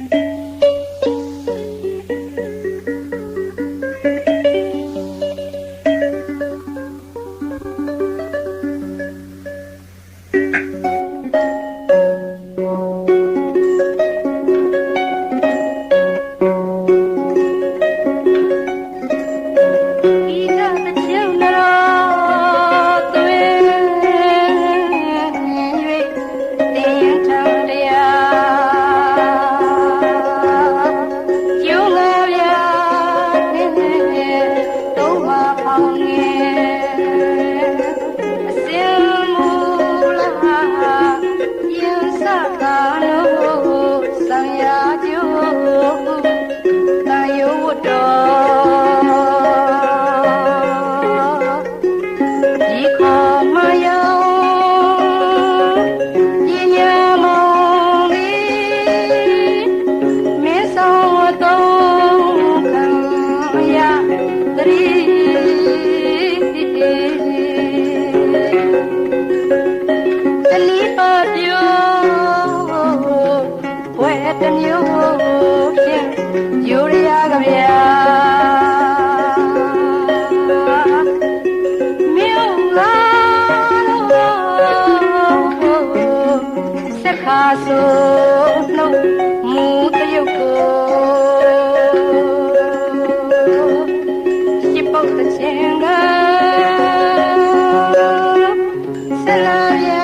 Música ကားလို့ဆံရကျိုးတာယဝတ္တောဒီခေါ်မယောညညာမောင်လေးမင်းဆောင်တော့ခံရတရီတလီပပြောဝဲ တမျိုးဖြင့်ယူရရကဗျာမြို့ကစခါဆိုနှုတ်မူတရုပ်ကိုရှိပုတ်တဲ့ချင်းကဆလာဗျာ